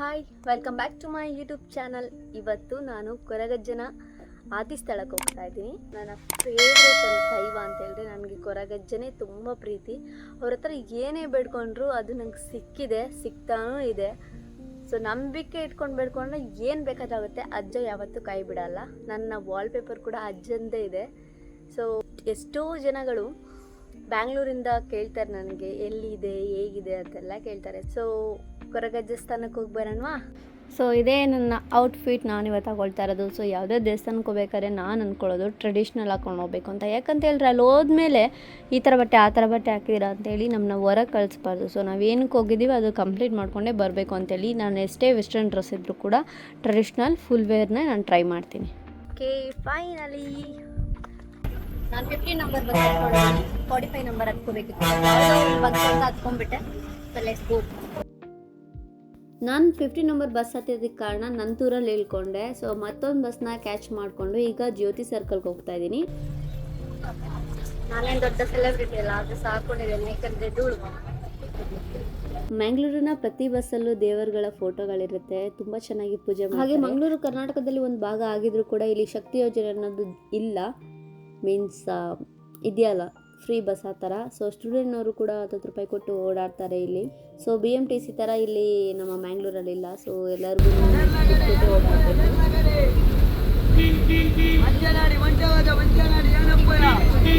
Hi welcome back to my YouTube channel ಇವತ್ತು ನಾನು ಕೊರಗಜ್ಜನ ಆದಿ ಸ್ಥಳಕ್ಕೆ ಹೋಗ್ತಾ ಇದ್ದೀನಿ. ನನ್ನ ಫೇವ್ರೇಟ್ ದೈವ ಅಂತ ಹೇಳಿದ್ರೆ ನನಗೆ ಕೊರಗಜ್ಜನೇ ತುಂಬ ಪ್ರೀತಿ. ಅವ್ರ ಹತ್ರ ಏನೇ ಬೇಡ್ಕೊಂಡ್ರು ಅದು ನಂಗೆ ಸಿಕ್ಕಿದೆ ಸಿಗ್ತಾನೂ ಇದೆ. ಸೊ ನಂಬಿಕೆ ಇಟ್ಕೊಂಡು ಬೇಡ್ಕೊಂಡ್ರೆ ಏನು ಬೇಕಾದಾಗುತ್ತೆ ಅಜ್ಜ ಯಾವತ್ತೂ ಕೈ ಬಿಡಲ್ಲ. ನನ್ನ ವಾಲ್ಪೇಪರ್ ಕೂಡ ಅಜ್ಜಂದೇ ಇದೆ. ಸೊ ಎಷ್ಟೋ ಜನಗಳು ಬ್ಯಾಂಗ್ಳೂರಿಂದ ಕೇಳ್ತಾರೆ ನನಗೆ, ಎಲ್ಲಿದೆ, ಹೇಗಿದೆ ಅಂತೆಲ್ಲ ಕೇಳ್ತಾರೆ. ಸೊ ಕೊರಗಜ್ಜ ಸ್ಥಾನಕ್ಕೆ ಹೋಗಿ ಬರೋಣವಾ? ಸೊ ಇದೇ ನನ್ನ ಔಟ್ಫಿಟ್ ನಾನು ಇವತ್ತು ತಗೊಳ್ತಾ ಇರೋದು. ಸೊ ಯಾವುದೇ ದೇವಸ್ಥಾನಕ್ಕೆ ಹೋಗ್ಬೇಕಾದ್ರೆ ನಾನು ಅಂದ್ಕೊಳ್ಳೋದು ಟ್ರೆಡಿಷ್ನಲ್ ಹಾಕೊಂಡು ಹೋಗ್ಬೇಕು ಅಂತ. ಯಾಕಂತ ಹೇಳಿದ್ರೆ ಅಲ್ಲಿ ಹೋದ್ಮೇಲೆ ಈ ಥರ ಬಟ್ಟೆ ಆ ಥರ ಬಟ್ಟೆ ಹಾಕಿದ್ದೀರಾ ಅಂತೇಳಿ ನಮ್ಮನ್ನ ಹೊರಗೆ ಕಳಿಸ್ಬಾರ್ದು. ಸೊ ನಾವು ಏನಕ್ಕೆ ಹೋಗಿದ್ದೀವಿ ಅದು ಕಂಪ್ಲೀಟ್ ಮಾಡಿಕೊಂಡೇ ಬರಬೇಕು ಅಂತೇಳಿ ನಾನು ಎಷ್ಟೇ ವೆಸ್ಟರ್ನ್ ಡ್ರೆಸ್ ಇದ್ದರೂ ಕೂಡ ಟ್ರೆಡಿಷ್ನಲ್ ಫುಲ್ ವೇರ್ನೇ ನಾನು ಟ್ರೈ ಮಾಡ್ತೀನಿ. ಓಕೆ ಫೈನಲಿ ನಾನು ಫಿಫ್ಟಿ ನಂಬರ್ ಬಗ್ಗೆ ಫಾರ್ಟಿ ಫೈವ್ ನಂಬರ್ ಹತ್ಕೋಬೇಕಿತ್ತು ಹತ್ಕೊಂಡ್ಬಿಟ್ಟೆ ಸೊ ಲೆಟ್ಸ್ ಗೋ ನಾನು ಫಿಫ್ಟಿ ನಂಬರ್ ಬಸ್ ಹತ್ತಿದ್ದಕ್ಕೆ ಕಾರಣ ನಂತೂರಲ್ಲಿ ಇಳ್ಕೊಂಡೆ. ಸೊ ಮತ್ತೊಂದು ಬಸ್ನ ಕ್ಯಾಚ್ ಮಾಡಿಕೊಂಡು ಈಗ ಜ್ಯೋತಿ ಸರ್ಕಲ್ಗೆ ಹೋಗ್ತಾ ಇದ್ದೀನಿ. ನಾನೇನು ದೊಡ್ಡ ಸೆಲೆಬ್ರಿಟಿ ಅಲ್ಲ ಅದು ಸಾಕೊಂಡಿದ್ದೇನೆ ಯಾಕಂದರೆ ಧೂಳು. ಮ್ಯಾಂಗ್ಳೂರಿನ ಪ್ರತಿ ಬಸ್ಸಲ್ಲೂ ದೇವರುಗಳ ಫೋಟೋಗಳಿರುತ್ತೆ. ತುಂಬ ಚೆನ್ನಾಗಿ ಪೂಜೆ ಹಾಗೆ ಮಂಗಳೂರು ಕರ್ನಾಟಕದಲ್ಲಿ ಒಂದು ಭಾಗ ಆಗಿದ್ರು ಕೂಡ ಇಲ್ಲಿ ಶಕ್ತಿ ಯೋಜನೆ ಅನ್ನೋದು ಇಲ್ಲ. ಮೀನ್ಸ್ ಇದೆಯಲ್ಲ. ಫ್ರೀ ಬಸ್ ಆ ಥರ ಸೊ ಸ್ಟೂಡೆಂಟ್ನವರು ಕೂಡ ಹತ್ತತ್ತು ರೂಪಾಯಿ ಕೊಟ್ಟು ಓಡಾಡ್ತಾರೆ ಇಲ್ಲಿ. So B M T C ಥರ ಇಲ್ಲಿ ನಮ್ಮ ಮ್ಯಾಂಗ್ಳೂರಲ್ಲಿ ಇಲ್ಲ. ಸೊ ಎಲ್ಲರಿಗೂ ಓಡಾಡಬೇಕು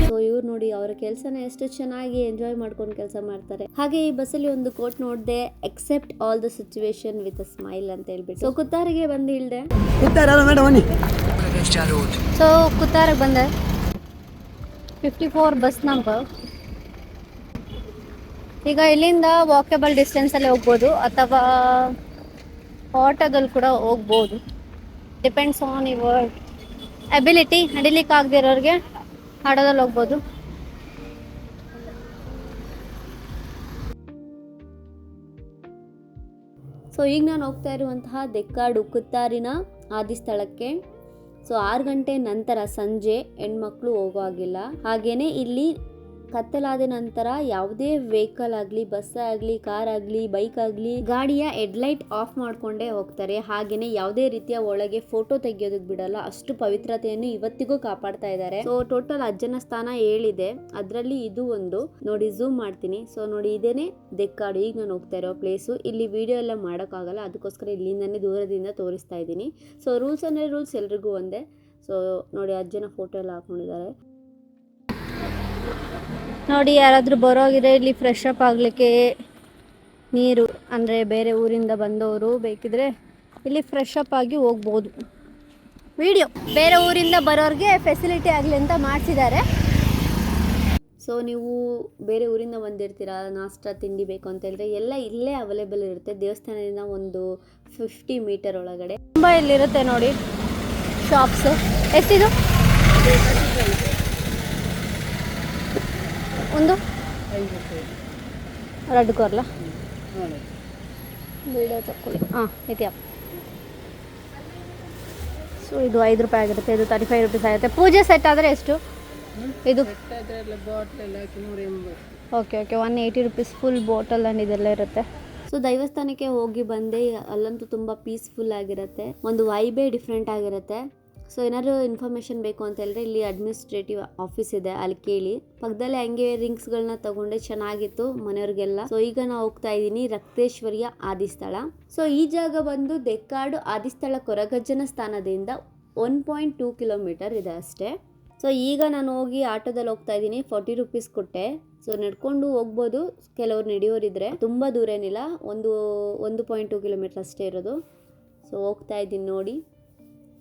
ಸೊ ಇವ್ರು ನೋಡಿ ಅವರ ಕೆಲಸನ ಎಷ್ಟು ಚೆನ್ನಾಗಿ ಎಂಜಾಯ್ ಮಾಡ್ಕೊಂಡು ಕೆಲಸ ಮಾಡ್ತಾರೆ. ಹಾಗೆ ಈ ಬಸ್ಸಲ್ಲಿ ಒಂದು ಕೋಟ್ ನೋಡಿದೆ except all the situation with a smile ಅಂತ ಹೇಳ್ಬಿಟ್ಟು. ಸೊ ಕುತ್ತಾರಿಗೆ ಬಂದು ಇಳ್ದೆ ಸೊ ಕುತ್ತಾರಿಗೆ ಬಂದೆ. ಫಿಫ್ಟಿ ಫೋರ್ ಬಸ್ ನಂಬರ್ ಈಗ ಇಲ್ಲಿಂದ ವಾಕೇಬಲ್ ಡಿಸ್ಟೆನ್ಸಲ್ಲಿ ಹೋಗ್ಬೋದು, ಅಥವಾ ಆಟೋದಲ್ಲಿ ಕೂಡ ಹೋಗ್ಬೋದು. ಡಿಪೆಂಡ್ಸ್ ಆನ್ ಯುವರ್ ಅಬಿಲಿಟಿ ನಡಿಲಿಕ್ಕೆ ಆಗದಿರೋರಿಗೆ ಆಟೋದಲ್ಲಿ ಹೋಗ್ಬೋದು. ಸೊ ಈಗ ನಾನು ಹೋಗ್ತಾ ಇರುವಂತಹ ದೆಕ್ಕಾಡು ಕುತ್ತಾರಿನ ಆದಿ ಸ್ಥಳಕ್ಕೆ ಸೊ ಆರು ಗಂಟೆ ನಂತರ ಸಂಜೆ ಹೆಣ್ಮಕ್ಳು ಹೋಗೋ ಹಾಗಿಲ್ಲ. ಹಾಗೇನೆ ಇಲ್ಲಿ ಕತ್ತಲಾದ ನಂತರ ಯಾವುದೇ ವೆಹಿಕಲ್ ಆಗಲಿ ಬಸ್ ಆಗಲಿ ಕಾರ್ ಆಗಲಿ ಬೈಕ್ ಆಗಲಿ, ಗಾಡಿಯ ಹೆಡ್ಲೈಟ್ ಆಫ್ ಮಾಡ್ಕೊಂಡೇ ಹೋಗ್ತಾರೆ. ಹಾಗೇನೆ ಯಾವುದೇ ರೀತಿಯ ಒಳಗೆ ಫೋಟೋ ತೆಗೆಯೋದಕ್ಕೆ ಬಿಡಲ್ಲ. ಅಷ್ಟು ಪವಿತ್ರತೆಯನ್ನು ಇವತ್ತಿಗೂ ಕಾಪಾಡ್ತಾ ಇದ್ದಾರೆ. ಸೊ ಟೋಟಲ್ ಅಜ್ಜನ ಸ್ಥಾನ ಏಳಿದೆ. ಅದರಲ್ಲಿ ಇದು ಒಂದು. ನೋಡಿ ಝೂಮ್ ಮಾಡ್ತೀನಿ. ಸೊ ನೋಡಿ, ಇದೇನೆ ದೆಕ್ಕಾಡು. ಈಗ ನಾನು ಹೋಗ್ತಾ ಇರೋ ಪ್ಲೇಸು ಇಲ್ಲಿ ವಿಡಿಯೋ ಎಲ್ಲ ಮಾಡೋಕ್ಕಾಗಲ್ಲ. ಅದಕ್ಕೋಸ್ಕರ ಇಲ್ಲಿಂದನೇ ದೂರದಿಂದ ತೋರಿಸ್ತಾ ಇದ್ದೀನಿ. ಸೊ ರೂಲ್ಸ್ ಅಂದರೆ ರೂಲ್ಸ್ ಎಲ್ರಿಗೂ ಒಂದೇ. ಸೊ ನೋಡಿ, ಅಜ್ಜನ ಫೋಟೋ ಎಲ್ಲ ಹಾಕೊಂಡಿದ್ದಾರೆ. ನೋಡಿ, ಯಾರಾದರೂ ಬರೋಗಿದ್ರೆ ಇಲ್ಲಿ ಫ್ರೆಶ್ ಅಪ್ ಆಗಲಿಕ್ಕೆ ನೀರು, ಅಂದರೆ ಬೇರೆ ಊರಿಂದ ಬಂದವರು ಬೇಕಿದ್ರೆ ಇಲ್ಲಿ ಫ್ರೆಶ್ ಅಪ್ ಆಗಿ ಹೋಗ್ಬೋದು. ವಿಡಿಯೋ ಬೇರೆ ಊರಿಂದ ಬರೋರಿಗೆ ಫೆಸಿಲಿಟಿ ಆಗಲಿ ಅಂತ ಮಾಡಿಸಿದ್ದಾರೆ. ಸೊ ನೀವು ಬೇರೆ ಊರಿಂದ ಬಂದಿರ್ತೀರಾ? ನಾಷ್ಟ, ತಿಂಡಿ ಬೇಕು ಅಂತ ಹೇಳಿದ್ರೆ ಎಲ್ಲ ಇಲ್ಲೇ ಅವೈಲೇಬಲ್ ಇರುತ್ತೆ. ದೇವಸ್ಥಾನದಿಂದ ಒಂದು ಫಿಫ್ಟಿ ಮೀಟರ್ ಒಳಗಡೆ. ತುಂಬ ಇಲ್ಲಿರುತ್ತೆ ನೋಡಿ ಶಾಪ್ಸು ಎಷ್ಟಿದು? ಒಂದು ರೆಡ್ ಕೋರ್ಲ ಬೀಡೋ ತಕ್ಕೊಳ್ಳಿ ಹಾಂ ಇದೆಯಾ? ಸೊ ಇದು ಐದು ರೂಪಾಯಿ ಆಗಿರುತ್ತೆ ಇದು ತರ್ಟಿ ಫೈವ್ ರುಪೀಸ್ ಆಗುತ್ತೆ ಪೂಜೆ ಸೆಟ್ ಆದರೆ ಎಷ್ಟು? ಇದು? Okay okay one eighty rupees full bottle and ಇದೆಲ್ಲ ಇರುತ್ತೆ. ಸೊ ದೈವಸ್ಥಾನಕ್ಕೆ ಹೋಗಿ ಬಂದೆ ಅಲ್ಲಂತೂ ತುಂಬ ಪೀಸ್ಫುಲ್ ಆಗಿರುತ್ತೆ. ಒಂದು ವೈಬೇ ಡಿಫ್ರೆಂಟ್ ಆಗಿರುತ್ತೆ. ಸೊ ಏನಾದ್ರು ಇನ್ಫಾರ್ಮೇಷನ್ ಬೇಕು ಅಂತ ಹೇಳಿದ್ರೆ ಇಲ್ಲಿ ಅಡ್ಮಿನಿಸ್ಟ್ರೇಟಿವ್ ಆಫೀಸ್ ಇದೆ, ಅಲ್ಲಿ ಕೇಳಿ. ಪಕ್ಕದಲ್ಲೇ ಹಂಗೆ ರಿಂಗ್ಸ್ಗಳನ್ನ ತಗೊಂಡೆ, ಚೆನ್ನಾಗಿತ್ತು ಮನೆಯವ್ರಿಗೆಲ್ಲ. ಸೊ ಈಗ ನಾವು ಹೋಗ್ತಾ ಇದ್ದೀನಿ ರಕ್ತೇಶ್ವರಿಯ ಆದಿಸ್ಥಳ. ಸೊ ಈ ಜಾಗ ಬಂದು ದೆಕ್ಕಾಡು ಆದಿಸ್ಥಳ ಕೊರಗಜ್ಜನ ಸ್ಥಾನದಿಂದ ಒನ್ ಪಾಯಿಂಟ್ ಟೂ ಕಿಲೋಮೀಟರ್ ಇದೆ ಅಷ್ಟೇ. ಸೊ ಈಗ ನಾನು ಹೋಗಿ ಆಟೋದಲ್ಲಿ ಹೋಗ್ತಾ ಇದ್ದೀನಿ ಫಾರ್ಟಿ ರುಪೀಸ್ ಕೊಟ್ಟೆ. ಸೊ ನಡ್ಕೊಂಡು ಹೋಗ್ಬೋದು ಕೆಲವ್ರು ನಡೆಯೋರಿದ್ರೆ. ತುಂಬ ದೂರ ಏನಿಲ್ಲ, ಒಂದು ಒಂದು ಪಾಯಿಂಟ್ ಟೂ ಕಿಲೋಮೀಟರ್ ಅಷ್ಟೇ ಇರೋದು. ಸೊ ಹೋಗ್ತಾ ಇದ್ದೀನಿ ನೋಡಿ.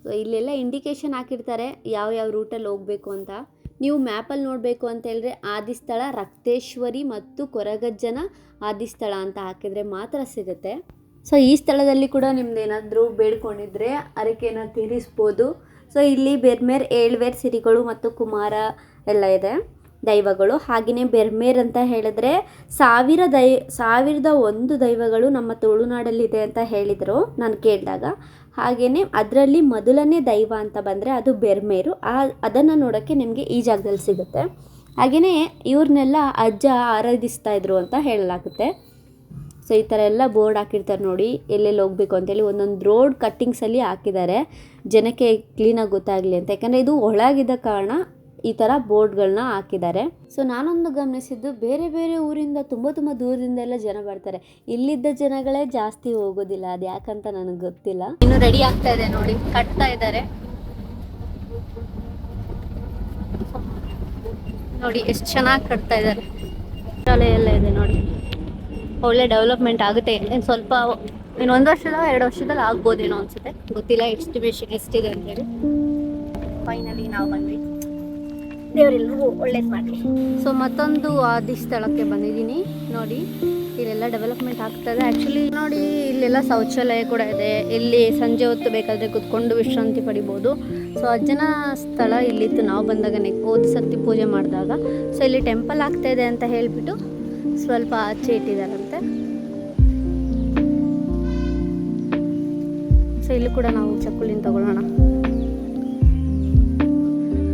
ಸೊ ಇಲ್ಲೆಲ್ಲ ಇಂಡಿಕೇಶನ್ ಹಾಕಿರ್ತಾರೆ ಯಾವ ಯಾವ ರೂಟಲ್ಲಿ ಹೋಗಬೇಕು ಅಂತ. ನೀವು ಮ್ಯಾಪಲ್ಲಿ ನೋಡಬೇಕು ಅಂತ ಹೇಳಿದ್ರೆ ಆದಿಸ್ಥಳ, ರಕ್ತೇಶ್ವರಿ ಮತ್ತು ಕೊರಗಜ್ಜನ ಆದಿಸ್ಥಳ ಅಂತ ಹಾಕಿದರೆ ಮಾತ್ರ ಸಿಗುತ್ತೆ. ಸೊ ಈ ಸ್ಥಳದಲ್ಲಿ ಕೂಡ ನಿಮ್ದು ಬೇಡ್ಕೊಂಡಿದ್ರೆ ಅರಕೆನ ತೀರಿಸ್ಬೋದು. ಸೊ ಇಲ್ಲಿ ಬೆರ್ಮೇರ್, ಏಳ್ವೇರ್ ಸಿರಿಗಳು ಮತ್ತು ಕುಮಾರ ಎಲ್ಲ ಇದೆ, ದೈವಗಳು. ಹಾಗೆಯೇ ಬೆರ್ಮೇರ್ ಅಂತ ಹೇಳಿದ್ರೆ ಸಾವಿರ ದೈ, ಸಾವಿರದ ಒಂದು ದೈವಗಳು ನಮ್ಮ ತುಳುನಾಡಲ್ಲಿದೆ ಅಂತ ಹೇಳಿದರು. ನಾನು ಕೇಳಿದಾಗ ಹಾಗೆಯೇ ಅದರಲ್ಲಿ ಮೊದಲನೇ ದೈವ ಅಂತ ಬಂದರೆ ಅದು ಬೆರ್ಮೇರು. ಆ, ಅದನ್ನು ನೋಡೋಕ್ಕೆ ನಿಮಗೆ ಈ ಜಾಗದಲ್ಲಿ ಸಿಗುತ್ತೆ. ಹಾಗೆಯೇ ಇವ್ರನ್ನೆಲ್ಲ ಅಜ್ಜ ಆರಾಧಿಸ್ತಾ ಇದ್ರು ಅಂತ ಹೇಳಲಾಗುತ್ತೆ. ಸೊ, ಈ ಥರ ಎಲ್ಲ ಬೋರ್ಡ್ ಹಾಕಿರ್ತಾರೆ ನೋಡಿ, ಎಲ್ಲೆಲ್ಲಿ ಹೋಗ್ಬೇಕು ಅಂತೇಳಿ ಒಂದೊಂದು ರೋಡ್ ಕಟ್ಟಿಂಗ್ಸಲ್ಲಿ ಹಾಕಿದ್ದಾರೆ. ಜನಕ್ಕೆ ಕ್ಲೀನಾಗಿ ಗೊತ್ತಾಗಲಿ ಅಂತ. ಯಾಕಂದರೆ ಇದು ಒಳಗಿದ್ದ ಕಾರಣ ಈ ಥರ ಬೋರ್ಡ್ಗಳನ್ನ ಹಾಕಿದ್ದಾರೆ. ಸೊ ನಾನೊಂದು ಗಮನಿಸಿದ್ದು ಬೇರೆ ಬೇರೆ ಊರಿಂದ ತುಂಬ ತುಂಬ ದೂರದಿಂದ ಎಲ್ಲ ಜನ ಬರ್ತಾರೆ. ಇಲ್ಲಿದ್ದ ಜನಗಳೇ ಜಾಸ್ತಿ ಹೋಗೋದಿಲ್ಲ, ಅದು ಯಾಕಂತ ನನಗೆ ಗೊತ್ತಿಲ್ಲ. ಇನ್ನು ರೆಡಿ ಆಗ್ತಾ ಇದೆ ನೋಡಿ, ಕಟ್ತಾ ಇದ್ದಾರೆ. ನೋಡಿ, ಎಷ್ಟು ಚೆನ್ನಾಗಿ ಕಟ್ತಾ ಇದ್ದಾರೆ. ಎಲ್ಲ ಇದೆ ನೋಡಿ. ಒಳ್ಳೆ ಡೆವಲಪ್ಮೆಂಟ್ ಆಗುತ್ತೆ. ಇನ್ನು ಸ್ವಲ್ಪ ಇನ್ನು ಒಂದು ವರ್ಷದ ಎರಡು ವರ್ಷದಲ್ಲಿ ಆಗ್ಬೋದೇನೋ ಅನ್ಸುತ್ತೆ. ಗೊತ್ತಿಲ್ಲ ಎಸ್ಟಿಮೇಷನ್ ಎಷ್ಟಿದೆ ಅಂತೇಳಿ ಫೈನಲಿ ನಾವು ಬಂದ್ವಿ. ದೇವರೆಲ್ಲರಿಗೂ ಒಳ್ಳೇದು ಮಾಡಲಿ. ಸೊ ಮತ್ತೊಂದು ಆದಿ ಸ್ಥಳಕ್ಕೆ ಬಂದಿದ್ದೀನಿ. ನೋಡಿ, ಇಲ್ಲೆಲ್ಲ ಡೆವಲಪ್ಮೆಂಟ್ ಆಗ್ತದೆ. ಆ್ಯಕ್ಚುಲಿ ನೋಡಿ, ಇಲ್ಲೆಲ್ಲ ಶೌಚಾಲಯ ಕೂಡ ಇದೆ. ಇಲ್ಲಿ ಸಂಜೆ ಹೊತ್ತು ಬೇಕಾದರೆ ಕುತ್ಕೊಂಡು ವಿಶ್ರಾಂತಿ ಪಡಿಬೋದು. ಸೊ ಅಜ್ಜನ ಸ್ಥಳ ಇಲ್ಲಿತ್ತು. ನಾವು ಬಂದಾಗ ನೆಕ್ ಹೋದ ಸರ್ತಿ ಪೂಜೆ ಮಾಡಿದಾಗ. ಸೊ ಇಲ್ಲಿ ಟೆಂಪಲ್ ಆಗ್ತಾ ಇದೆ ಅಂತ ಹೇಳಿಬಿಟ್ಟು ಸ್ವಲ್ಪ ಆಚೆ ಇಟ್ಟಿದ್ದಾರಂತೆ. ಸೊ ಇಲ್ಲಿ ಕೂಡ ನಾವು ಚಕ್ಕುಲಿನ ತಗೊಳ್ಳೋಣ.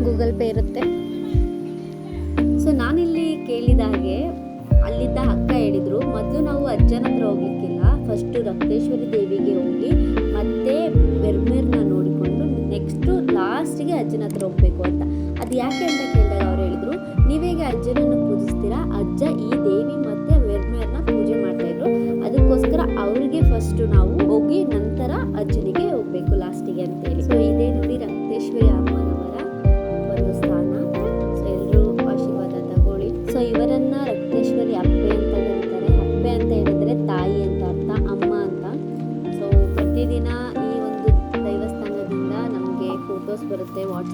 ಗೂಗಲ್ ಪೇ ಇರುತ್ತೆ. ಸೊ ನಾನಿಲ್ಲಿ ಕೇಳಿದ ಹಾಗೆ ಅಲ್ಲಿದ್ದ ಅಕ್ಕ ಹೇಳಿದ್ರು, ಮೊದಲು ನಾವು ಅಜ್ಜನ ಹತ್ರ ಹೋಗ್ಲಿಕ್ಕಿಲ್ಲ. ಫಸ್ಟು ರಕ್ತೇಶ್ವರಿ ದೇವಿಗೆ ಹೋಗಿ ಮತ್ತೆ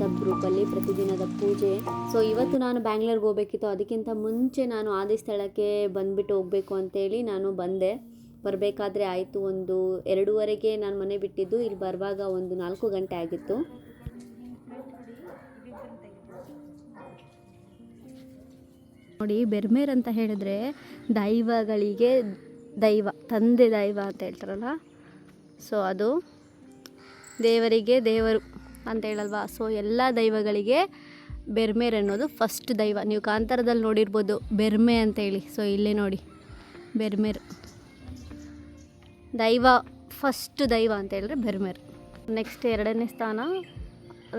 ವಾಟ್ಸಪ್ ಗ್ರೂಪಲ್ಲಿ ಪ್ರತಿದಿನದ ಪೂಜೆ. ಸೊ ಇವತ್ತು ನಾನು ಬ್ಯಾಂಗ್ಳೂರ್ಗೆ ಹೋಗ್ಬೇಕಿತ್ತು. ಅದಕ್ಕಿಂತ ಮುಂಚೆ ನಾನು ಆದಿ ಸ್ಥಳಕ್ಕೆ ಬಂದುಬಿಟ್ಟು ಹೋಗಬೇಕು ಅಂತೇಳಿ ನಾನು ಬಂದೆ. ಬರಬೇಕಾದ್ರೆ ಆಯಿತು ಒಂದು ಎರಡೂವರೆಗೆ ನಾನು ಮನೆ ಬಿಟ್ಟಿದ್ದು. ಇಲ್ಲಿ ಬರುವಾಗ ಒಂದು ನಾಲ್ಕು ಗಂಟೆ ಆಗಿತ್ತು. ನೋಡಿ, ಬೆರ್ಮೇರ್ ಅಂತ ಹೇಳಿದ್ರೆ ದೈವಗಳಿಗೆ ದೈವ, ತಂದೆ ದೈವ ಅಂತ ಹೇಳ್ತಾರಲ್ಲ. ಸೊ ಅದು ದೇವರಿಗೆ ದೇವರು. ಅಂತ ಹೇಳಲ್ವಾ? ಸೊ ಎಲ್ಲ ದೈವಗಳಿಗೆ ಬೆರ್ಮೇರ್ ಅನ್ನೋದು ಫಸ್ಟ್ ದೈವ. ನೀವು ಕಾಂತಾರದಲ್ಲಿ ನೋಡಿರ್ಬೋದು, ಬೆರ್ಮೆ ಅಂತ ಹೇಳಿ. ಸೊ ಇಲ್ಲೇ ನೋಡಿ ಬೆರ್ಮೇರ್ ದೈವ ಫಸ್ಟ್ ದೈವ ಅಂತ ಹೇಳಿದ್ರೆ ಬೆರ್ಮೇರ್ ನೆಕ್ಸ್ಟ್ ಎರಡನೇ ಸ್ಥಾನ,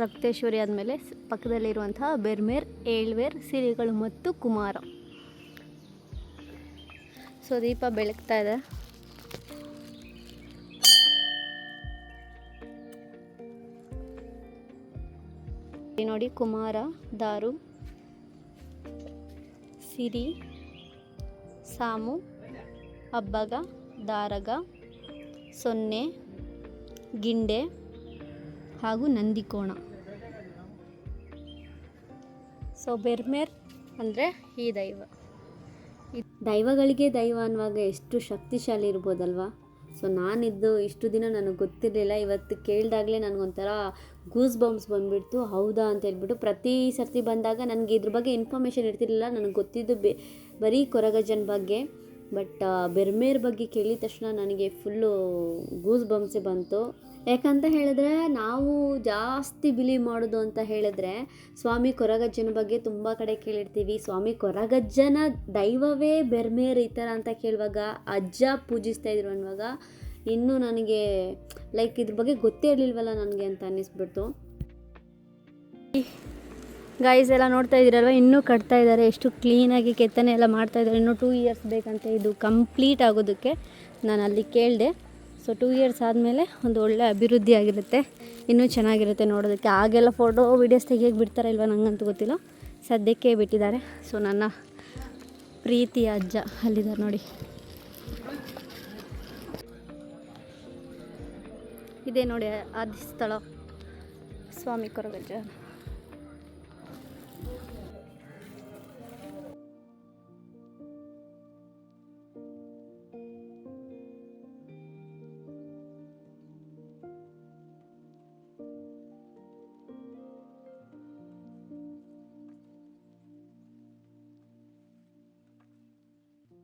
ರಕ್ತೇಶ್ವರಿ ಆದಮೇಲೆ ಪಕ್ಕದಲ್ಲಿರುವಂತಹ ಬೆರ್ಮೇರ್ ಏಳ್ವೇರ್ ಸಿರಿಗಳು ಮತ್ತು ಕುಮಾರ. ಸೊ ದೀಪ ಬೆಳಗ್ತಾ ಇದೆ. ನೋಡಿ ಕುಮಾರ, ದಾರು, ಸಿರಿ, ಸಾಮು, ಅಬ್ಬಗ, ದಾರಗ, ಸೊನ್ನೆ, ಗಿಂಡೆ ಹಾಗೂ ನಂದಿಕೋಣ. ಸೊ ಬೆರ್ಮೇರ್ ಅಂದರೆ ಈ ದೈವ. ದೈವಗಳಿಗೆ ದೈವ ಅನ್ನುವಾಗ ಎಷ್ಟು ಶಕ್ತಿಶಾಲಿ ಇರ್ಬೋದಲ್ವಾ? ಸೊ ನಾನಿದ್ದು ಇಷ್ಟು ದಿನ ನನಗೆ ಗೊತ್ತಿರಲಿಲ್ಲ. ಇವತ್ತು ಕೇಳಿದಾಗಲೇ ನನಗೊಂಥರ ಗೂಸ್ ಬಂಬ್ಸ್ ಬಂದುಬಿಡ್ತು. ಹೌದಾ ಅಂತ ಹೇಳ್ಬಿಟ್ಟು ಪ್ರತಿ ಸರ್ತಿ ಬಂದಾಗ ನನಗೆ ಇದ್ರ ಬಗ್ಗೆ ಇನ್ಫಾರ್ಮೇಷನ್ ಇರ್ತಿರಲಿಲ್ಲ. ನನಗೆ ಗೊತ್ತಿದ್ದು ಬೆ, ಬರೀ ಕೊರಗಜ್ಜನ ಬಗ್ಗೆ. ಬಟ್ ಬೆರ್ಮೇರ್ ಬಗ್ಗೆ ಕೇಳಿದ ತಕ್ಷಣ ನನಗೆ ಫುಲ್ಲು ಗೂಸ್ ಬಂಬ್ಸ್ ಬಂತು. ಯಾಕಂತ ಹೇಳಿದ್ರೆ ನಾವು ಜಾಸ್ತಿ ಬಿಲೀವ್ ಮಾಡೋದು ಅಂತ ಹೇಳಿದ್ರೆ ಸ್ವಾಮಿ ಕೊರಗಜ್ಜನ ಬಗ್ಗೆ ತುಂಬ ಕಡೆ ಕೇಳಿರ್ತೀವಿ. ಸ್ವಾಮಿ ಕೊರಗಜ್ಜನ ದೈವವೇ ಬೆರ್ಮೇರ್ ಈ ಥರ ಅಂತ ಕೇಳುವಾಗ, ಅಜ್ಜ ಪೂಜಿಸ್ತಾ ಇದ್ರು ಅನ್ನುವಾಗ ಇನ್ನೂ ನನಗೆ ಲೈಕ್ ಇದ್ರ ಬಗ್ಗೆ ಗೊತ್ತೇ ಇರಲಿಲ್ವಲ್ಲ ನನಗೆ ಅಂತ ಅನ್ನಿಸ್ಬಿಡ್ತು. ಗಾಯ್ಸ್ ಎಲ್ಲ ನೋಡ್ತಾ ಇದ್ದೀರಲ್ವ? ಇನ್ನೂ ಕಟ್ತಾ ಇದ್ದಾರೆ. ಎಷ್ಟು ಕ್ಲೀನಾಗಿ ಕೆತ್ತನೆ ಎಲ್ಲ ಮಾಡ್ತಾ ಇದ್ದಾರೆ. ಇನ್ನೂ ಟೂ ಇಯರ್ಸ್ ಬೇಕಂತ. ಇದು ಕಂಪ್ಲೀಟ್ ಆಗೋದಕ್ಕೆ ನಾನು ಅಲ್ಲಿ ಕೇಳಿದೆ. ಸೊ ಟೂ ಇಯರ್ಸ್ ಆದಮೇಲೆ ಒಂದು ಒಳ್ಳೆ ಅಭಿವೃದ್ಧಿ ಆಗಿರುತ್ತೆ. ಇನ್ನೂ ಚೆನ್ನಾಗಿರುತ್ತೆ ನೋಡೋದಕ್ಕೆ. ಆಗೆಲ್ಲ ಫೋಟೋ ವೀಡಿಯೋಸ್ ತೆಗಿಯೋಕೆ ಬಿಡ್ತಾರೆ ಇಲ್ವ ನನಗಂತೂ ಗೊತ್ತಿಲ್ಲ. ಸದ್ಯಕ್ಕೆ ಬಿಟ್ಟಿದ್ದಾರೆ. ಸೊ ನನ್ನ ಪ್ರೀತಿಯ ಅಜ್ಜ ಅಲ್ಲಿದ್ದಾರೆ ನೋಡಿ. ಇದೇ ನೋಡಿ ಆದಿ ಸ್ಥಳ ಸ್ವಾಮಿ ಕೊರಗಜ್ಜ.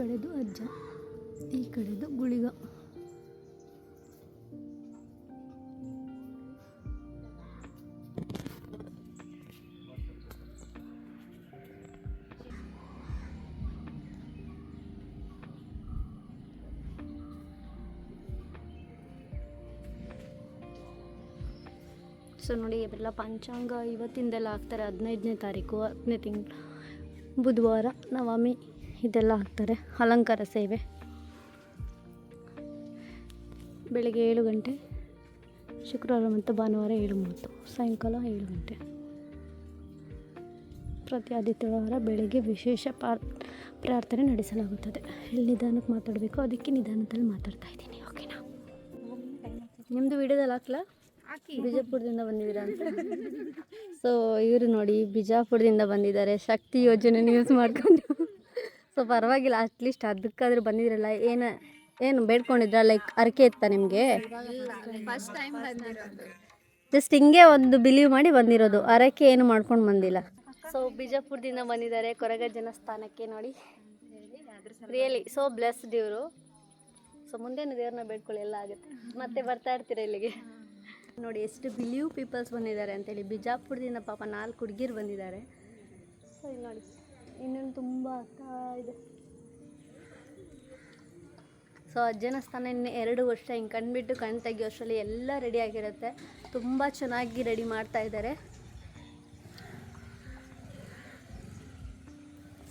ಕಡೆದು ಅಜ್ಜ, ಈ ಕಡೆದು ಗುಳಿಗ. ಸೊ ನೋಡಿ, ಇವೆಲ್ಲ ಪಂಚಾಂಗ ಇವತ್ತಿಂದೆಲ್ಲ ಹಾಕ್ತಾರೆ ಹದಿನೈದನೇ ತಾರೀಕು ಹತ್ತನೇ ತಿಂಗಳು, ಬುಧವಾರ, ನವಮಿ. ಇದೆಲ್ಲ ಹಾಕ್ತಾರೆ. ಅಲಂಕಾರ ಸೇವೆ. ಬೆಳಗ್ಗೆ ಏಳು ಗಂಟೆ ಶುಕ್ರವಾರ ಮತ್ತು ಭಾನುವಾರ ಏಳು ಮೂವತ್ತು ಸಾಯಂಕಾಲ ಏಳು ಗಂಟೆ. ಪ್ರತಿ ಆದಿತ್ಯವಾರ ಬೆಳಗ್ಗೆ ವಿಶೇಷ ಪಾರ್ ಪ್ರಾರ್ಥನೆ ನಡೆಸಲಾಗುತ್ತದೆ. ಎಲ್ಲಿ ನಿಧಾನಕ್ಕೆ ಮಾತಾಡಬೇಕು ಅದಕ್ಕೆ ನಿಧಾನದಲ್ಲಿ ಮಾತಾಡ್ತಾ ಇದ್ದೀನಿ. ಓಕೆನಾ ನಿಮ್ಮದು ವಿಡಿಯೋದಲ್ಲಿ ಹಾಕ್ಲಾ? ಬಿಜಾಪುರದಿಂದ ಬಂದಿದ್ದೀರಾ ಅಂತ. ಸೊ ಇವರು ನೋಡಿ ಬಿಜಾಪುರದಿಂದ ಬಂದಿದ್ದಾರೆ. ಶಕ್ತಿ ಯೋಜನೆ ಯೂಸ್ ಮಾಡ್ಕೊಂಡು. ಸೊ ಪರವಾಗಿಲ್ಲ ಅಟ್ಲೀಸ್ಟ್ ಅದಕ್ಕಾದ್ರೂ ಬಂದಿದ್ರಲ್ಲ ಏನು ಏನು ಬೇಡ್ಕೊಂಡಿದ್ರ ಲೈಕ್ ಅರಕೆ ಇತ್ತ ನಿಮಗೆ? ಫಸ್ಟ್ ಟೈಮ್ ಜಸ್ಟ್ ಹಿಂಗೆ ಒಂದು ಬಿಲೀವ್ ಮಾಡಿ ಬಂದಿರೋದು ಅರಕೆ ಏನು ಮಾಡ್ಕೊಂಡು ಬಂದಿಲ್ಲ. ಸೊ ಬಿಜಾಪುರದಿಂದ ಬಂದಿದ್ದಾರೆ ಕೊರಗ ಜನಸ್ಥಾನಕ್ಕೆ ನೋಡಿ. ರಿಯಲಿ ಸೊ ಬ್ಲೆಸ್ಡ್ ಇವರು. ಸೊ ಮುಂದೇನು ದೇವ್ರನ್ನ ಬೇಡ್ಕೊಳ್ಳಿ ಎಲ್ಲ ಆಗುತ್ತೆ. ಮತ್ತೆ ಬರ್ತಾ ಇರ್ತೀರ ಇಲ್ಲಿಗೆ? ನೋಡಿ ಎಷ್ಟು ಬಿಲೀವ್ ಪೀಪಲ್ಸ್ ಬಂದಿದ್ದಾರೆ ಅಂತೇಳಿ. ಬಿಜಾಪುರದಿಂದ ಪಾಪ ನಾಲ್ಕು ಹುಡುಗಿರು ಬಂದಿದ್ದಾರೆ. ಸೊ ಇಲ್ಲಿ ನೋಡಿ. ಇನ್ನೊಂದು ತುಂಬ ಆಗ್ತಾ ಇದೆ. ಸೊ ಅಜ್ಜನ ಸ್ಥಾನ ಇನ್ನು ಎರಡು ವರ್ಷ ಹಿಂಗೆ ಕಣ್ಬಿಟ್ಟು ಕಣ್ ತೆಗಿಯೋ ಅಷ್ಟರಲ್ಲಿ ಎಲ್ಲ ರೆಡಿ ಆಗಿರುತ್ತೆ. ತುಂಬ ಚೆನ್ನಾಗಿ ರೆಡಿ ಮಾಡ್ತಾ ಇದ್ದಾರೆ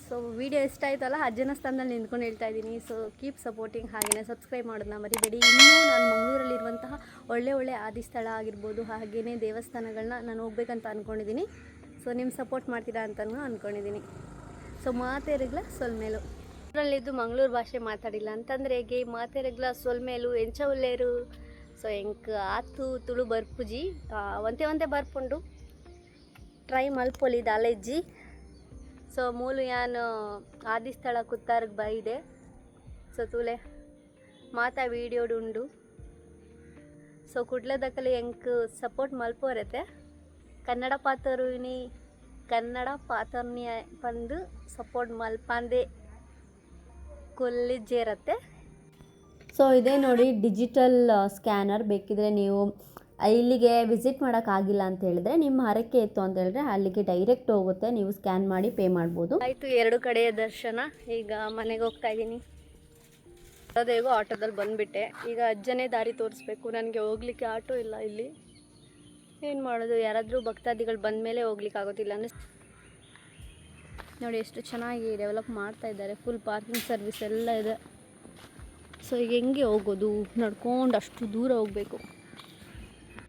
ಸೊ ವಿಡಿಯೋ ಇಷ್ಟ ಆಯ್ತಲ್ಲ? ಅಜ್ಜನ ಸ್ಥಾನದಲ್ಲಿ ನಿಂತ್ಕೊಂಡು ಹೇಳ್ತಾ ಇದ್ದೀನಿ. ಸೊ ಕೀಪ್ ಸಪೋರ್ಟಿಂಗ್ ಹಾಗೆಯೇ ಸಬ್ಸ್ಕ್ರೈಬ್ ಮಾಡೋದನ್ನ ಮರಿಬೇಡಿ. ಇನ್ನೂ ನಾನು ಮಂಗಳೂರಲ್ಲಿರುವಂತಹ ಒಳ್ಳೆ ಒಳ್ಳೆ ಆದಿ ಸ್ಥಳ ಆಗಿರ್ಬೋದು ಹಾಗೆಯೇ ದೇವಸ್ಥಾನಗಳನ್ನ ನಾನು ಹೋಗ್ಬೇಕಂತ ಅಂದ್ಕೊಂಡಿದ್ದೀನಿ ಸೊ ನಿಮ್ಮ ಸಪೋರ್ಟ್ ಮಾಡ್ತೀರಾ ಅಂತಲೂ ಅಂದ್ಕೊಂಡಿದ್ದೀನಿ ಸೊ ಮಾತೇರಿಗ್ಲ ಸೊಲ್ಮೇಲು. ಇದರಲ್ಲಿದ್ದು ಮಂಗಳೂರು ಭಾಷೆ ಮಾತಾಡಿಲ್ಲ. ಅಂತಂದರೆ ಹೇಗೆ ಮಾತೇರಿಗ್ಲ ಸೊಲ್ಮೇಲು ಎಂಚ ಉಲ್ಲೇರು ಸೊ ಎಂಕ್ ಆತು, ತುಳು ಬರ್ಪುಜಿ ಒಂದೇ ಒಂದೇ ಬರ್ಪುಂಡು. ಟ್ರೈ ಮಲ್ಪೊಲಿ ದಾಲೆಜ್ಜಿ. ಸೊ ಮೂಲು ಯಾನು ಆದಿ ಸ್ಥಳ ಕುತ್ತಾರ್ಗ್ ಬೈದೆ. ಸೊ ತೂಲೆ, ಮಾತಾ ವೀಡಿಯೋಡುಂಡು. ಸೊ ಕುಡ್ಲದಕ್ಕಲಿ ಎಂಕ್ ಸಪೋರ್ಟ್ ಮಲ್ಪೋರತೆ ಕನ್ನಡ ಪಾತರುವಿನಿ ಕನ್ನಡ ಪಾತರ್ನಿಯ ಬಂದು ಸಪೋರ್ಟ್ ಮಲ್ಪಾಂದೆ ಕೊಲ್ಲಿಜೇರತ್ತೆ ಸೊ ಇದೇ ನೋಡಿ ಡಿಜಿಟಲ್ ಸ್ಕ್ಯಾನರ್ ಬೇಕಿದ್ರೆ ನೀವು ಇಲ್ಲಿಗೆ ವಿಸಿಟ್ ಮಾಡೋಕ್ಕಾಗಿಲ್ಲ ಅಂತ ಹೇಳಿದ್ರೆ ನಿಮ್ಮ ಹರಕೆ ಇತ್ತು ಅಂತ ಹೇಳಿದ್ರೆ ಅಲ್ಲಿಗೆ ಡೈರೆಕ್ಟ್ ಹೋಗುತ್ತೆ ನೀವು ಸ್ಕ್ಯಾನ್ ಮಾಡಿ ಪೇ ಮಾಡ್ಬೋದು. ಆಯಿತು ಎರಡು ಕಡೆಯ ದರ್ಶನ. ಈಗ ಮನೆಗೆ ಹೋಗ್ತಾ ಇದ್ದೀನಿ. ಅದೇಗೋ ಆಟೋದಲ್ಲಿ ಬಂದುಬಿಟ್ಟೆ. ಈಗ ಅಜ್ಜನೇ ದಾರಿ ತೋರಿಸ್ಬೇಕು. ನನಗೆ ಹೋಗ್ಲಿಕ್ಕೆ ಆಟೋ ಇಲ್ಲ ಇಲ್ಲಿ. ಏನು ಮಾಡೋದು? ಯಾರಾದರೂ ಭಕ್ತಾದಿಗಳು ಬಂದ ಮೇಲೆ ಹೋಗ್ಲಿಕ್ಕೆ ಆಗೋದಿಲ್ಲ ಅಂದರೆ ನೋಡಿ ಎಷ್ಟು ಚೆನ್ನಾಗಿ ಡೆವಲಪ್ ಮಾಡ್ತಾ ಇದ್ದಾರೆ. ಫುಲ್ ಪಾರ್ಕಿಂಗ್ ಸರ್ವಿಸ್ ಎಲ್ಲ ಇದೆ. ಸೊ ಈಗ ಹೆಂಗೆ ಹೋಗೋದು? ನಡ್ಕೊಂಡು ಅಷ್ಟು ದೂರ ಹೋಗಬೇಕು.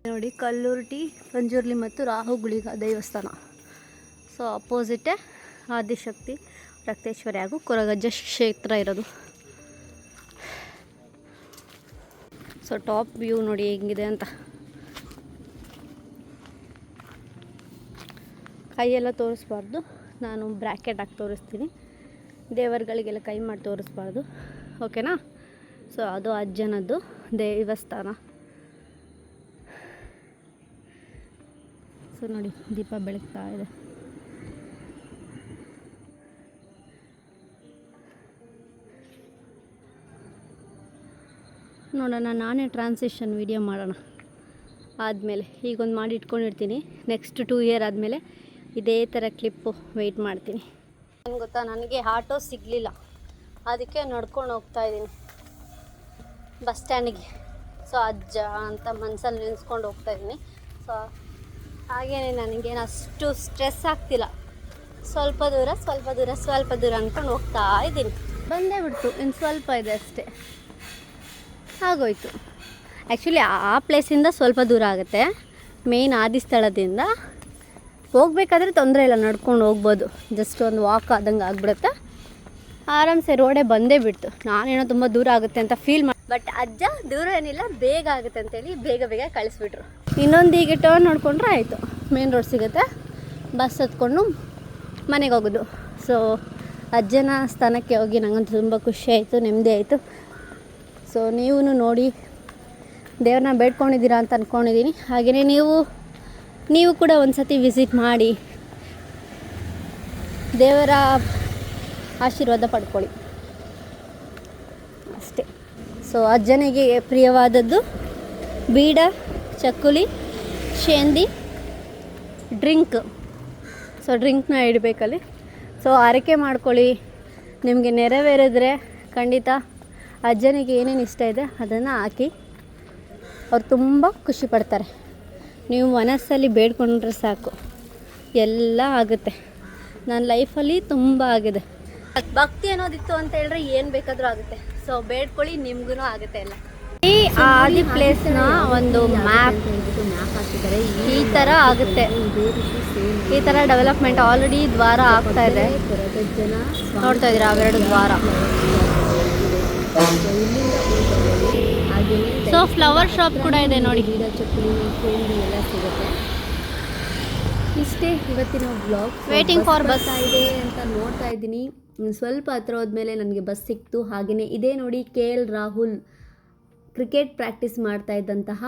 ನೋಡಿ ಕಲ್ಲುರ್ಟಿ ಪಂಜುರ್ಲಿ ಮತ್ತು ರಾಹುಗುಳಿಗ ದೇವಸ್ಥಾನ. ಸೊ ಅಪೋಸಿಟೇ ಆದಿಶಕ್ತಿ, ರಕ್ತೇಶ್ವರಿ ಹಾಗೂ ಕೊರಗಜ್ಜ ಕ್ಷೇತ್ರ ಇರೋದು. ಸೊ ಟಾಪ್ ವ್ಯೂ ನೋಡಿ ಹೆಂಗಿದೆ ಅಂತ. ಕೈಯೆಲ್ಲ ತೋರಿಸ್ಬಾರ್ದು. ನಾನು ಬ್ರ್ಯಾಕೆಟ್ ಹಾಕಿ ತೋರಿಸ್ತೀನಿ. ದೇವರುಗಳಿಗೆಲ್ಲ ಕೈ ಮಾಡಿ ತೋರಿಸ್ಬಾರ್ದು. ಓಕೆನಾ? ಸೊ ಅದು ಅಜ್ಜನದ್ದು. ದೇವಸ್ಥಾನ. ಸೊ ನೋಡಿ, ದೀಪ ಬೆಳಗ್ತಾ ಇದೆ. ನೋಡೋಣ, ನಾನೇ ಟ್ರಾನ್ಸಿಷನ್ ವಿಡಿಯೋ ಮಾಡೋಣ. ಆದಮೇಲೆ ಈಗೊಂದು ಮಾಡಿ ಇಟ್ಕೊಂಡಿರ್ತೀನಿ. ನೆಕ್ಸ್ಟ್ ಟೂ ಇಯರ್ ಆದಮೇಲೆ ಇದೇ ಥರ ಕ್ಲಿಪ್ಪು ವೆಯ್ಟ್ ಮಾಡ್ತೀನಿ. ಏನು ಗೊತ್ತಾ, ನನಗೆ ಆಟೋ ಸಿಗಲಿಲ್ಲ. ಅದಕ್ಕೆ ನಡ್ಕೊಂಡು ಹೋಗ್ತಾ ಇದ್ದೀನಿ. ಬಸ್ ಸ್ಟ್ಯಾಂಡಿಗೆ ಸೊ ಅಜ್ಜ ಅಂತ ಮನಸ್ಸಲ್ಲಿ ನೆನೆಸ್ಕೊಂಡು ಹೋಗ್ತಾ ಇದ್ದೀನಿ. ಸೊ ಹಾಗೇ ನನಗೇನು ಅಷ್ಟು ಸ್ಟ್ರೆಸ್ ಆಗ್ತಿಲ್ಲ. ಸ್ವಲ್ಪ ದೂರ ಸ್ವಲ್ಪ ದೂರ ಸ್ವಲ್ಪ ದೂರ ಅಂದ್ಕೊಂಡು ಹೋಗ್ತಾ ಇದ್ದೀನಿ. ಬಂದೇ ಬಿಡ್ತು, ಇನ್ನು ಸ್ವಲ್ಪ ಇದೆ ಅಷ್ಟೇ. ಆಗೋಯ್ತು ಆ್ಯಕ್ಚುಲಿ ಆ ಪ್ಲೇಸಿಂದ ಸ್ವಲ್ಪ ದೂರ ಆಗುತ್ತೆ. ಮೇಯ್ನ್ ಆದಿ ಸ್ಥಳದಿಂದ ಹೋಗ್ಬೇಕಾದ್ರೆ ತೊಂದರೆ ಇಲ್ಲ, ನಡ್ಕೊಂಡು ಹೋಗ್ಬೋದು. ಜಸ್ಟ್ ಒಂದು ವಾಕ್ ಆದಂಗೆ ಆಗ್ಬಿಡುತ್ತೆ. ಆರಾಮ್ಸೆ ರೋಡೇ ಬಂದೇ ಬಿಡ್ತು. ನಾನೇನೋ ತುಂಬ ದೂರ ಆಗುತ್ತೆ ಅಂತ ಫೀಲ್ ಮಾಡಿ ಬಟ್ ಅಜ್ಜ ದೂರ ಏನಿಲ್ಲ, ಬೇಗ ಆಗುತ್ತೆ ಅಂತೇಳಿ ಬೇಗ ಬೇಗ ಕಳಿಸ್ಬಿಟ್ರು. ಇನ್ನೊಂದು ಈಗ ಟರ್ನ್ ನೋಡಿಕೊಂಡ್ರೆ ಆಯಿತು. ಮೇನ್ ರೋಡ್ ಸಿಗುತ್ತೆ. ಬಸ್ ಹತ್ಕೊಂಡು ಮನೆಗೆ ಹೋಗೋದು. ಸೊ ಅಜ್ಜನ ಸ್ಥಾನಕ್ಕೆ ಹೋಗಿ ನನಗಂತೂ ತುಂಬ ಖುಷಿ ಆಯಿತು, ನೆಮ್ಮದಿ ಆಯಿತು. ಸೊ ನೀವು ನೋಡಿ, ದೇವ್ರನ್ನ ಬೇಡ್ಕೊಂಡಿದ್ದೀರಾ ಅಂತ ಅಂದ್ಕೊಂಡಿದ್ದೀನಿ ಹಾಗೆಯೇ ನೀವು ನೀವು ಕೂಡ ಒಂದು ಸತಿ ವಿಸಿಟ್ ಮಾಡಿ. ದೇವರ ಆಶೀರ್ವಾದ ಪಡ್ಕೊಳ್ಳಿ. ಅಷ್ಟೇ. ಸೊ ಅಜ್ಜನಿಗೆ ಪ್ರಿಯವಾದದ್ದು ಬೀಡ, ಚಕ್ಕುಲಿ, ಶೇಂದಿ, ಡ್ರಿಂಕ್. ಸೊ ಡ್ರಿಂಕ್ನ ಇಡಬೇಕಲ್ಲಿ. ಸೊ ಆರೈಕೆ ಮಾಡ್ಕೊಳ್ಳಿ. ನಿಮಗೆ ನೆರವೇರಿದ್ರೆ ಖಂಡಿತ ಅಜ್ಜನಿಗೆ ಏನೇನು ಇಷ್ಟ ಇದೆ ಅದನ್ನು ಹಾಕಿ. ಅವ್ರು ತುಂಬ ಖುಷಿ ಪಡ್ತಾರೆ. ನೀವು ಮನಸ್ಸಲ್ಲಿ ಬೇಡ್ಕೊಂಡ್ರೆ ಸಾಕು. ಎಲ್ಲ ಆಗುತ್ತೆ. ನನ್ನ ಲೈಫಲ್ಲಿ ತುಂಬ ಆಗಿದೆ. ಭಕ್ತಿ ಅನ್ನೋದಿತ್ತು ಅಂತ ಹೇಳಿದ್ರೆ ಏನು ಬೇಕಾದರೂ ಆಗುತ್ತೆ. ಸೊ ಬೇಡ್ಕೊಳ್ಳಿ ನಿಮ್ಗೂ ಆಗುತ್ತೆ ಎಲ್ಲ. ಈ ಆದಿ ಪ್ಲೇಸ್ನ ಒಂದು ಮ್ಯಾಪ್ ಮ್ಯಾಪ್ ಈ ಥರ ಆಗುತ್ತೆ. ಈ ಥರ ಡೆವಲಪ್ಮೆಂಟ್ ಆಲ್ರೆಡಿ ದ್ವಾರ ಆಗ್ತಾ ಇದೆ. ನೋಡ್ತಾ ಇದ್ದೀರಾ, ಅವೆರಡು ದ್ವಾರ. ಸೊ ಫ್ಲವರ್ ಶಾಪ್ ಕೂಡ ಇದೆ ನೋಡಿ. ಗಿಡ ಚಪ್ಪಲಿ ಕೇಳಿ ಎಲ್ಲ ಸಿಗುತ್ತೆ ಇಷ್ಟೇ ಇವತ್ತಿನ ಬ್ಲಾಗ್ ವೇಟಿಂಗ್ ಫಾರ್ ಬಸ್ ಇದೆ ಅಂತ ನೋಡ್ತಾ ಇದ್ದೀನಿ. ಸ್ವಲ್ಪ ಹತ್ರ ಹೋದ್ಮೇಲೆ ನನಗೆ ಬಸ್ ಸಿಕ್ತು. ಹಾಗೆಯೇ ಇದೇ ನೋಡಿ K L Rahul cricket practice ಮಾಡ್ತಾ ಇದ್ದಂತಹ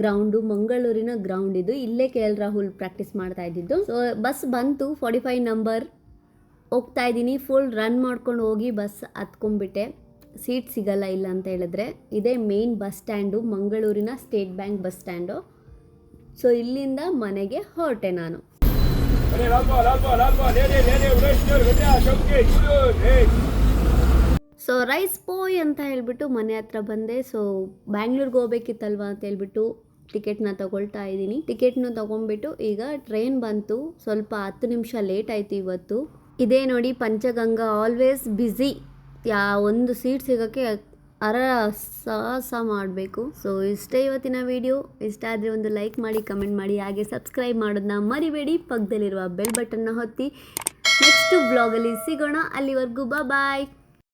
ಗ್ರೌಂಡು ಮಂಗಳೂರಿನ ಗ್ರೌಂಡ್ ಇದು. ಇಲ್ಲೇ ಕೆ ಎಲ್ ರಾಹುಲ್ ಪ್ರಾಕ್ಟೀಸ್ ಮಾಡ್ತಾ ಇದ್ದಿದ್ದು. ಸೊ ಬಸ್ ಬಂತು ಫಾರ್ಟಿ ಫೈವ್ ನಂಬರ್ ಹೋಗ್ತಾ ಇದ್ದೀನಿ. ಫುಲ್ ರನ್ ಮಾಡ್ಕೊಂಡು ಹೋಗಿ ಬಸ್ ಹತ್ಕೊಂಡ್ಬಿಟ್ಟೆ. ಸೀಟ್ ಸಿಗಲ್ಲ ಇಲ್ಲ ಅಂತ ಹೇಳಿದ್ರೆ ಇದೇ ಮೇನ್ ಬಸ್ ಸ್ಟ್ಯಾಂಡು ಮಂಗಳೂರಿನ state bank bus stand so ಇಲ್ಲಿಂದ ಮನೆಗೆ ಹೊರಟೆ ನಾನು. ಸೊ ರೈಸ್ ಪೋಯ್ ಅಂತ ಹೇಳಿಬಿಟ್ಟು ಮನೆ ಹತ್ರ ಬಂದೆ. ಸೊ ಬ್ಯಾಂಗ್ಳೂರ್ಗೆ ಹೋಗ್ಬೇಕಿತ್ತಲ್ವಾ ಅಂತ ಹೇಳ್ಬಿಟ್ಟು ಟಿಕೆಟ್ನ ತಗೊಳ್ತಾ ಇದ್ದೀನಿ. ಟಿಕೆಟ್ನ ತಗೊಂಡ್ಬಿಟ್ಟು ಈಗ ಟ್ರೈನ್ ಬಂತು. ಸ್ವಲ್ಪ ಹತ್ತು ನಿಮಿಷ ಲೇಟ್ ಆಯಿತು ಇವತ್ತು. ಇದೇ ನೋಡಿ ಪಂಚಗಂಗಾ ಆಲ್ವೇಸ್ ಬ್ಯುಸಿ ಯಾ, ಒಂದು ಸೀಟ್ ಸಿಗೋಕ್ಕೆ ಅರ ಸಾಹಸ ಮಾಡಬೇಕು. ಸೊ ಇಷ್ಟೇ ಇವತ್ತಿನ ವಿಡಿಯೋ ಇಷ್ಟ ಆದರೆ ಒಂದು ಲೈಕ್ ಮಾಡಿ ಕಮೆಂಟ್ ಮಾಡಿ, ಹಾಗೆ ಸಬ್ಸ್ಕ್ರೈಬ್ ಮಾಡೋದನ್ನ ಮರಿಬೇಡಿ. ಪಕ್ಕದಲ್ಲಿರುವ ಬೆಲ್ ಬಟನ್ನ ಹೊತ್ತಿ ನೆಕ್ಸ್ಟ್ ಬ್ಲಾಗಲ್ಲಿ ಸಿಗೋಣ. ಅಲ್ಲಿವರೆಗೂ ಬಾಯ್